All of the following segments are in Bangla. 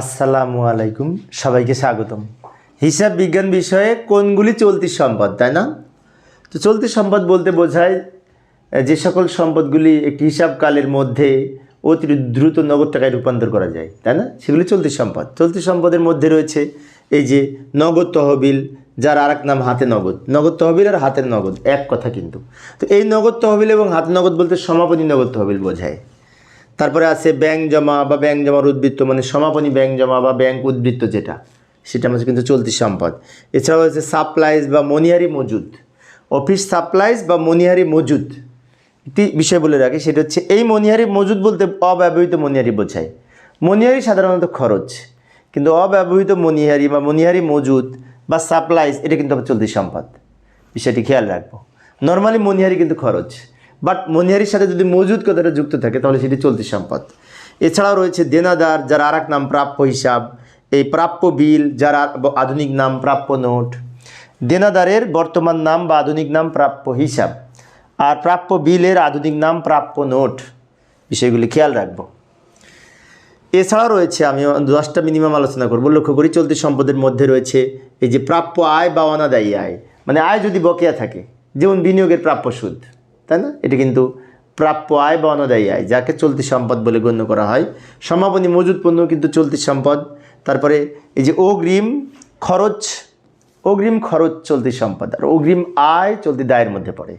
আসসালামু আলাইকুম, সবাইকে স্বাগতম। হিসাব বিজ্ঞান বিষয়ে কোনগুলি চলতি সম্পদ, তাই না? তো চলতি সম্পদ বলতে বোঝায় যে সকল সম্পদগুলি একটি হিসাবকালের মধ্যে অতি দ্রুত নগদ টাকায় রূপান্তর করা যায়, তাই না? সেগুলি চলতি সম্পদ। চলতি সম্পদের মধ্যে রয়েছে এই যে নগদ তহবিল, যার আর নাম হাতে নগদ। নগদ তহবিল আর হাতের নগদ, এক কথা কিন্তু। তো এই নগদ তহবিল এবং হাতে নগদ বলতে সমাপনী নগদ তহবিল বোঝায়। তারপরে আছে ব্যাংক জমা বা ব্যাংক জমার উদ্বৃত্ত মানে সমাপনী ব্যাংক জমা বা ব্যাংক উদ্বৃত্ত যেটা, সেটা আমাদের কিন্তু চলতি সম্পদ। এছাড়াও হচ্ছে সাপ্লাইজ বা মনিহারি মজুদ। অফিস সাপ্লাইজ বা মনিহারি মজুদ। একটি বিষয় বলে রাখি, সেটা হচ্ছে এই মনিহারি মজুদ বলতে অব্যবহৃত মনিহারি বোঝায়। মনিহারি সাধারণত খরচ, কিন্তু অব্যবহৃত মনিহারি বা মনিহারি মজুদ বা সাপ্লাইজ এটা কিন্তু আবার চলতি সম্পদ। বিষয়টি খেয়াল রাখব। নর্মালি মনিহারি কিন্তু খরচ। বাট মনিহারির সাথে যদি মজুদ কথাটা যুক্ত থাকে, তাহলে সেটি চলতি সম্পদ। এছাড়াও রয়েছে দেনাদার, যার আর নাম প্রাপ্য হিসাব, এই প্রাপ্য বিল, যার আধুনিক নাম প্রাপ্য নোট। দেনাদারের বর্তমান নাম বা আধুনিক নাম প্রাপ্য হিসাব, আর প্রাপ্য বিলের আধুনিক নাম প্রাপ্য নোট। বিষয়গুলি খেয়াল রাখব। এছাড়াও রয়েছে আমি দশটা মিনিমাম আলোচনা করব। লক্ষ্য করি চলতি সম্পদের মধ্যে রয়েছে এই যে প্রাপ্য আয় বা অনাদায়ী আয়। মানে আয় যদি বকেয়া থাকে, যেমন বিনিয়োগের প্রাপ্য সুদ। তাই না? এটা কিন্তু প্রাপ্য আয় বা অনাদায়ী আয়, যাকে চলতি সম্পদ বলে গণ্য করা হয়। সমাপনী মজুদ পণ্য কিন্তু চলতি সম্পদ। তারপরে এই যে অগ্রিম খরচ অগ্রিম খরচ চলতি সম্পদ, আর অগ্রিম আয় চলতি দায়ের মধ্যে পড়ে।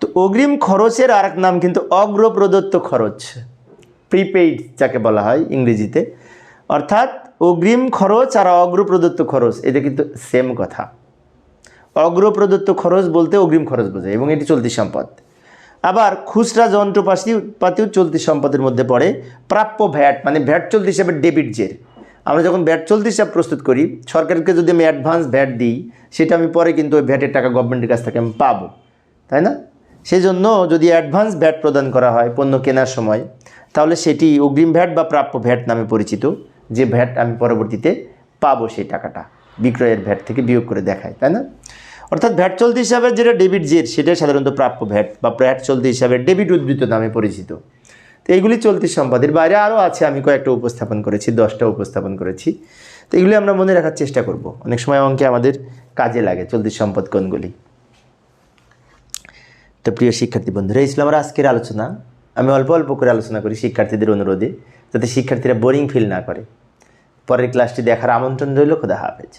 তো অগ্রিম খরচের আরেক নাম কিন্তু অগ্রপ্রদত্ত খরচ প্রিপেইড যাকে বলা হয় ইংরেজিতে। অর্থাৎ অগ্রিম খরচ আর অগ্রপ্রদত্ত খরচ, এটা কিন্তু সেম কথা। অগ্রপ্রদত্ত খরচ বলতে অগ্রিম খরচ বোঝায়, এবং এটি চলতি সম্পদ। আবার খুচরা যন্ত্রপাতি পাতিও চলতি সম্পদের মধ্যে পড়ে। প্রাপ্য ভ্যাট মানে ভ্যাট চলতি হিসাবে ডেবিট জের। আমরা যখন ভ্যাট চলতি হিসাব প্রস্তুত করি, সরকারকে যদি আমি অ্যাডভান্স ভ্যাট দিই, সেটা আমি পরে কিন্তু ওই ভ্যাটের টাকা গভর্নমেন্টের কাছ থেকে আমি পাবো। তাই না? সেই জন্য যদি অ্যাডভান্স ভ্যাট প্রদান করা হয়, পণ্য কেনার সময়, তাহলে সেটি অগ্রিম ভ্যাট বা প্রাপ্য ভ্যাট নামে পরিচিত। যে ভ্যাট আমি পরবর্তীতে পাবো সেই টাকাটা, বিক্রয়ের ভ্যাট থেকে বিয়োগ করে দেখায়, তাই না? অর্থাৎ ভ্যাট চলতি হিসাবে যেটা ডেবিট জের সেটাই সাধারণত প্রাপ্য ভ্যাট বা ভ্যাট চলতি হিসাবে ডেবিট উদ্ধৃত নামে পরিচিত। তো এইগুলি চলতি সম্পদের বাইরে আরও আছে, আমি কয়েকটা উপস্থাপন করেছি, দশটা উপস্থাপন করেছি। তো এগুলি আমরা মনে রাখার চেষ্টা করব। অনেক সময় অঙ্কে আমাদের কাজে লাগে চলতি সম্পদ কোনগুলি। তো প্রিয় শিক্ষার্থী বন্ধুরা আমার আজকের আলোচনা। আমি অল্প অল্প করে আলোচনা করি শিক্ষার্থীদের অনুরোধে, যাতে শিক্ষার্থীরা বোরিং ফিল না করে। পরের ক্লাসটি দেখার আমন্ত্রণ রইল। খোদা হাফেজ।